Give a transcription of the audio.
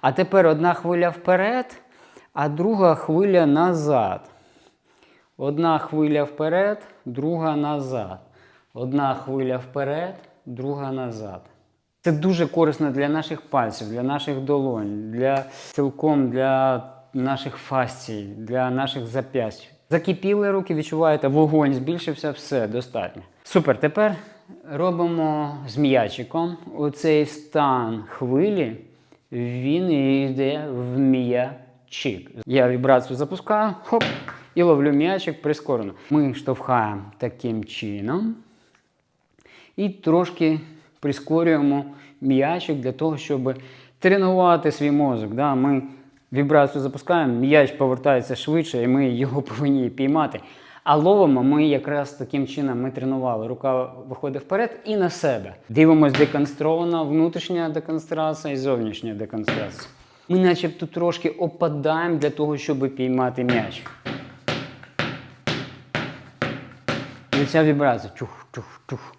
А тепер одна хвиля вперед, а друга хвиля назад. Одна хвиля вперед, друга назад. Одна хвиля вперед, друга назад. Це дуже корисно для наших пальців, для наших долонь, для цілком для наших фасцій, для наших зап'ясть. Закипіли руки, відчуваєте, вогонь збільшився, все достатньо. Супер. Тепер робимо з м'ячиком. Оцей стан хвилі, він йде в м'ячик. Я вібрацію запускаю, хоп, і ловлю м'ячик прискорено. Ми штовхаємо таким чином і трошки прискорюємо м'ячик для того, щоб тренувати свій мозок. Да? Ми вібрацію запускаємо, м'яч повертається швидше, і ми його повинні піймати. А ловимо ми якраз таким чином ми тренували. Рука виходить вперед і на себе. Дивимось деконстрована внутрішня деконстрація і зовнішня деконстрація. Ми начебто трошки опадаємо для того, щоб піймати м'яч. І ця вібрація. Чух, чух, чух.